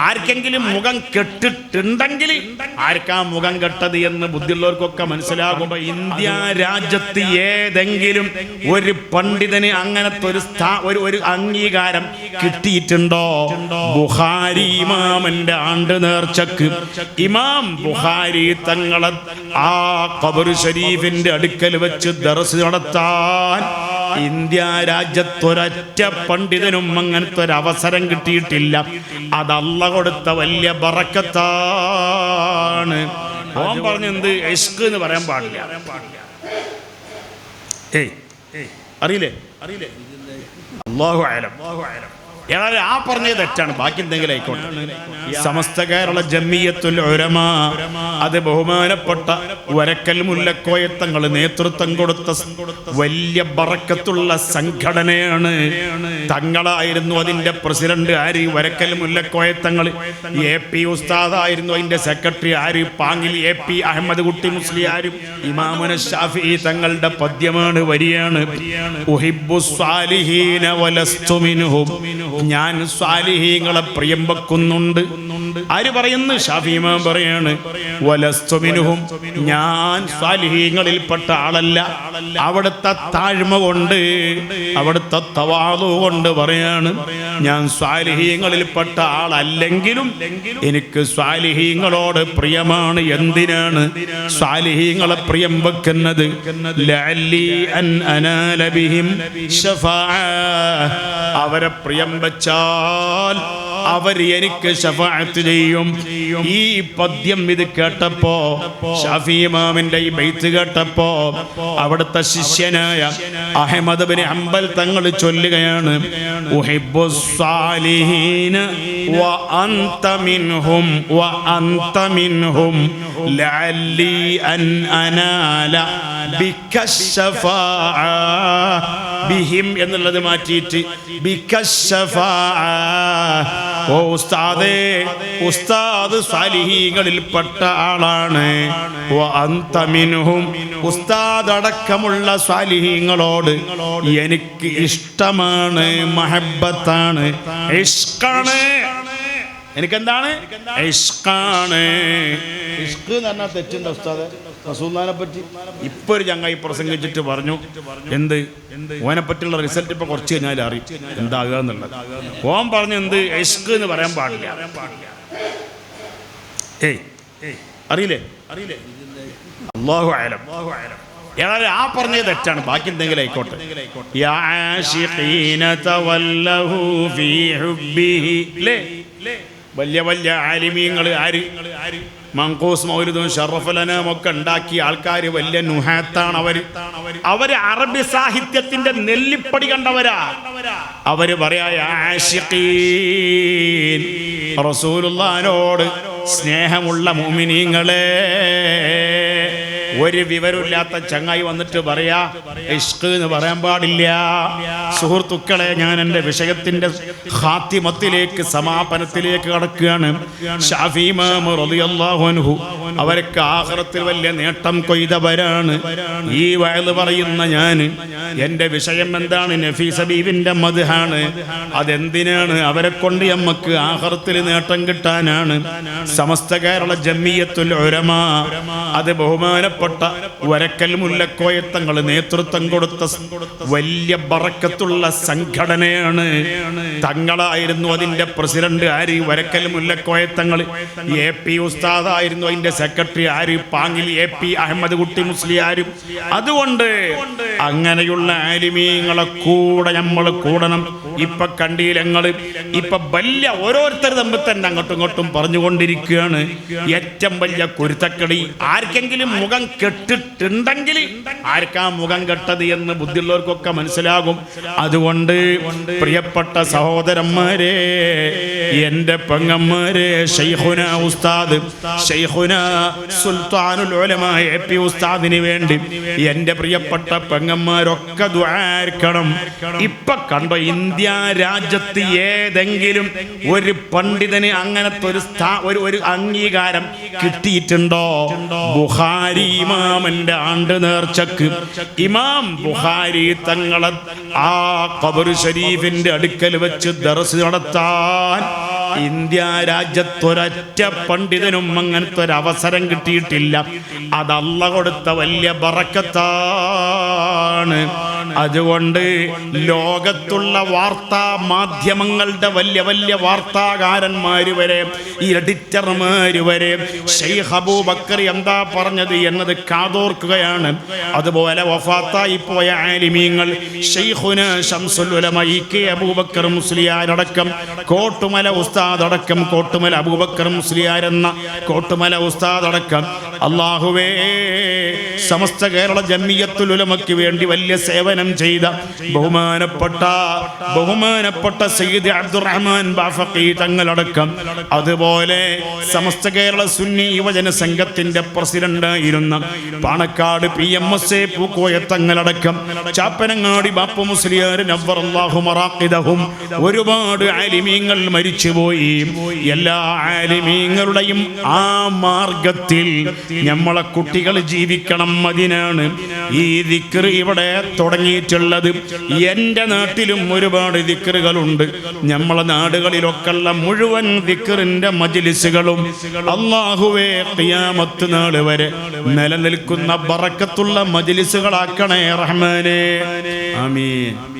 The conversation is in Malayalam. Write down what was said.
ആർക്കെങ്കിലും മുഖം കെട്ടിട്ടുണ്ടെങ്കിൽ ആർക്കാ മുഖം കെട്ടത് എന്ന് ബുദ്ധിയുള്ളവർക്കൊക്കെ മനസ്സിലാകുമ്പോ ഇന്ത്യ രാജ്യത്ത് ഏതെങ്കിലും ഒരു പണ്ഡിതന് അങ്ങനത്തെ ഒരു സ്ഥാ ഒരു ഒരു അംഗീകാരം കിട്ടിയിട്ടുണ്ടോ? ബുഹാരി ഇമാമന്റെ ആണ്ട് നേർച്ചക്ക്. ഇമാം ബുഹാരി തങ്ങളെ ആ ഖബർ ഷരീഫിന്റെ അടുക്കൽ വെച്ച് ദർസ് നടത്താൻ ഇന്ത്യ രാജ്യത്തൊരൊറ്റ പണ്ഡിതനും അങ്ങനത്തെ ഒരു അവസരം കിട്ടിയിട്ടില്ല. അതല്ല കൊടുത്ത വലിയ ബറക്കത്താണ്. ഓൻ പറഞ്ഞെന്ത്? എഷ്ക് എന്ന് പറയാൻ പാടില്ല. ഏയ് അറിയില്ലേ? അറിയില്ലേ? അള്ളാഹു ആയാലും ഏതായാലും ആ പറഞ്ഞത് തെറ്റാണ്. ബാക്കി എന്തെങ്കിലും ആയിക്കോട്ടെ. സമസ്ത കേരള ജമ്മിയത്തുൽ ഉലമ അത് ബഹുമാനപ്പെട്ട വരക്കൽ മുല്ലക്കോയത്തങ്ങൾ നേതൃത്വം കൊടുത്ത വലിയ ബറക്കത്തുള്ള സംഘടനയാണ്. തങ്ങളായിരുന്നു അതിന്റെ പ്രസിഡന്റ് ആര്? വരക്കൽ മുല്ലക്കോയത്തങ്ങൾ എ പി ഉസ്താദായിരുന്നു അതിന്റെ സെക്രട്ടറി ആര്? പാങ്ങിൽ എ പി അഹമ്മദ് കുട്ടി മുസ്ലിയാരും ഇമാമുന ഷാഫി തങ്ങളുടെ പദ്യമാണ് വരിയാണ്. ഞാൻ സ്വാലിഹീങ്ങളെ പ്രിയം വെക്കുന്നുണ്ട്. ആര് പറയുന്നു? ഷാഫിമാൻ പറയാണ്. വലസ്തുമിനുഹും ഞാൻ സ്വാലിഹീങ്ങളിൽപ്പെട്ട ആളല്ല. അവിടുത്തെ താഴ്മ കൊണ്ട് അവിടുത്തെ തവാതു കൊണ്ട് പറയാണ്. ഞാൻ സ്വാലിഹീങ്ങളിൽപ്പെട്ട ആളല്ലെങ്കിലും എനിക്ക് സ്വാലിഹീങ്ങളോട് പ്രിയമാണ്. എന്തിനാണ് സ്വാലിഹീങ്ങളെ പ്രിയം വെക്കുന്നത്. അവരെ പ്രിയം വെച്ചാൽ അവർ എനിക്ക് ഷഫാഅത്ത് ചെയ്യും. ഈ പദ്യം ഇത് കേട്ടപ്പോ ഷാഫി ഇമാമിന്റെ ഈ ബൈത്ത് കേട്ടപ്പോ അവിടുത്തെ ശിഷ്യനായ അഹമ്മദ് ബിൻ അംബൽ തങ്ങൾ ചൊല്ലുകയാണ് എന്നുള്ളത് മാറ്റിയിട്ട് ഓ ഉസ്താദേ ഉസ്താദ് സാലിഹീകളിൽപ്പെട്ട ആളാണ്. ഓ അന്ത മിൻഹും ഉസ്താദ് അടക്കമുള്ള സ്വാലിഹീങ്ങളോട് എനിക്ക് ഇഷ്ടമാണ് മഹബത്താണ്. ഇഷ്കാണ്. എനിക്കെന്താണ്? ഇഷ്കാണ്. ഇഷ്ക് എന്ന് പറഞ്ഞാൽ തെറ്റുണ്ട് ഉസ്താദ്? റസൂല്ലാനെ പറ്റി ഇപ്പൊ ഒരു ചങ്ങായി പ്രസംഗിച്ചിട്ട് പറഞ്ഞു എന്ത്? ഓനെ പറ്റിയുള്ള റിസൾട്ട് ഇപ്പൊ കുറച്ച് കഴിഞ്ഞാൽ അറിയും. എന്താകുക എന്നുള്ളത്. ഓൻ പറഞ്ഞു എന്ത്? എഷ്ക് എന്ന് പറയാൻ പാടില്ല. ഏയ് അറിയില്ലേ? അറിയില്ലേ അള്ളാഹു ആയാലും ഏതായാലും ആ പറഞ്ഞത് തെറ്റാണ്. ബാക്കി എന്തെങ്കിലും ആയിക്കോട്ടെ. യാ തവല്ലഹു ഫീ ല്ലേ? വലിയ വലിയ ആലിമീങ്ങൾ ആര്? മങ്കൂസ് മൗലിദും ഷറഫലനും ഒക്കെ ഉണ്ടാക്കിയ ആൾക്കാർ വലിയ നുഹാത്താണ് അവർ അവർ അറബി സാഹിത്യത്തിന്റെ നെല്ലിപ്പടി കണ്ടവരാ. അവർ പറയാ "യാ റസൂലുള്ളാനോട് സ്നേഹമുള്ള മുമിനീങ്ങളെ ഒരു വിവരമില്ലാത്ത ചങ്ങായി വന്നിട്ട് പറയാ ഇഷ്ക് എന്ന് പറയാൻ പാടില്ല. സുഹൃത്തുക്കളെ ഞാൻ എന്റെ വിഷയത്തിന്റെ ഹാത്തിമത്തിലേക്ക് സമാപനത്തിലേക്ക് കടക്കുകയാണ്. അവർക്ക് ആഖിറത്തിൽ വലിയ നേട്ടം കൊയ്തവരാണ്. ഈ വയത് പറയുന്ന ഞാൻ എന്റെ വിഷയം എന്താണ്? നഫീസ് ബീവിന്റെ മദ്ഹാണ്. അതെന്തിനാണ്? അവരെ കൊണ്ട് നമുക്ക് ആഹ്റത്തിൽ നേട്ടം കിട്ടാനാണ്. സമസ്ത കേരള ജമ്മിയത്തുൽ ഉരമ അത് ബഹുമാനപ്പെട്ട വരക്കൽ മുല്ലക്കോയത്തങ്ങൾ നേതൃത്വം കൊടുത്ത വലിയ ബറക്കത്തുള്ള സംഘടനയാണ്. തങ്ങളായിരുന്നു അതിന്റെ പ്രസിഡന്റ് ആര്? വരക്കൽ മുല്ലക്കോയത്തങ്ങൾ. എ പി ഉസ്താദായിരുന്നു അതിന്റെ സെക്രട്ടറി ആര്? പാങ്ങിൽ എ പി അഹമ്മദ് കുട്ടി മുസ്ലിയാരും അതുകൊണ്ട് അങ്ങനെയുള്ള ആലിമീങ്ങളെ കൂടെ നമ്മൾ കൂടണം. ഇപ്പൊ കണ്ടീലങ്ങൾ ഇപ്പൊ വലിയ ഓരോരുത്തർ തമ്മിൽ തന്നെ അങ്ങോട്ടും ഇങ്ങോട്ടും പറഞ്ഞുകൊണ്ടിരിക്കുകയാണ്. ഏറ്റവും വലിയ കുരുത്തക്കടി. ആർക്കെങ്കിലും മുഖം കെട്ടിട്ടുണ്ടെങ്കിൽ ആർക്കാ മുഖം കെട്ടത് എന്ന് ബുദ്ധിയുള്ളവർക്കൊക്കെ മനസ്സിലാകും. അതുകൊണ്ട് പ്രിയപ്പെട്ട സഹോദരന്മാരെ എന്റെ പെങ്ങന്മാരെ ഷെയ്ഖുന ഉസ്താദ് ഷെയ്ഖുന സുൽത്താനുൽ ഉലമ എ പി ഉസ്താദിന് വേണ്ടി എന്റെ പ്രിയപ്പെട്ട പെങ്ങന്മാരൊക്കെ ദ്വാർക്കണം ഇപ്പൊ കണ്ടോ ഇന്ത്യ രാജ്യത്ത് ഏതെങ്കിലും ഒരു പണ്ഡിതന് അങ്ങനത്തെ ഒരു ഒരു അംഗീകാരം കിട്ടിയിട്ടുണ്ടോ? ബുഹാരി ഇമാമന്റെ ആണ്ട് നേർച്ചക്ക് ഇമാം ബുഹാരി തങ്ങളെ ആ കബർ ഷരീഫിന്റെ അടുക്കൽ വെച്ച് ദർസ് നടത്താൻ ഇന്ത്യ രാജ്യത്തൊരൊറ്റ പണ്ഡിതനും അങ്ങനത്തെ ഒരു അവസരം കിട്ടിയിട്ടില്ല. അതല്ല കൊടുത്ത വലിയ ബറക്കത്താണ്. അതുകൊണ്ട് ലോകത്തുള്ള വാർത്താ മാധ്യമങ്ങളുടെ വലിയ വലിയ വാർത്താകാരന്മാര് വരെ ഈ എഡിറ്റർമാര് വരെ ഷെയ്ഖ് അബൂബക്കർ എന്താ പറഞ്ഞത് എന്നത് കാതോർക്കുകയാണ്. അതുപോലെ വഫാത്തായി പോയ ആലിമീങ്ങൾ ഷെയ്ഖുന ഷംസുൽ ഉലമ ഇ കെ അബൂബക്കർ മുസ്ലിയാരടക്കം കോട്ടുമല ഉസ്താദ് അടക്കം കോട്ടുമല അബൂബക്കർ മുസ്ലിയാർ എന്ന കോട്ടുമല ഉസ്താദ് അടക്കം അള്ളാഹുവേ സമസ്ത കേരള ജമ്മിയത്തുൽ ഉലമയ്ക്ക് വേണ്ടി വലിയ സേവനം ചെയ്ത ബഹുമാനപ്പെട്ട ബഹുമാനപ്പെട്ട സയ്യിദ് അബ്ദുറഹ്മാൻ ബാഫഖി തങ്ങളടക്കം. അതുപോലെ സമസ്ത കേരള സുന്നി യുവജന സംഘത്തിന്റെ പ്രസിഡന്റ് ആയിരുന്ന Panakkad P M S A Pookoya തങ്ങളടക്കം. Chappanangadi Bapu Musliyar ഒരുപാട് ആലിമീങ്ങൾ മരിച്ചുപോയി. എല്ലാ ആലിമീങ്ങളുടെയും ആ മാർഗത്തിൽ നമ്മളെ കുട്ടികൾ ജീവിക്കണം അതിനാണ് ഈ ദിക്ർ ഇവിടെ തുടങ്ങിയിട്ടുള്ളത് എന്റെ നാട്ടിലും ഒരുപാട് ദിക്റുകളുണ്ട്. നമ്മളെ നാടുകളിലൊക്കെ ഉള്ള മുഴുവൻ ദിക്റിന്റെ മജിലിസുകളും അള്ളാഹുവേ ഖിയാമത്ത് നാൾ വരെ നിലനിൽക്കുന്ന ബറക്കത്തുള്ള മജിലിസുകളാക്കണേ റഹ്മാനേ. ആമീൻ.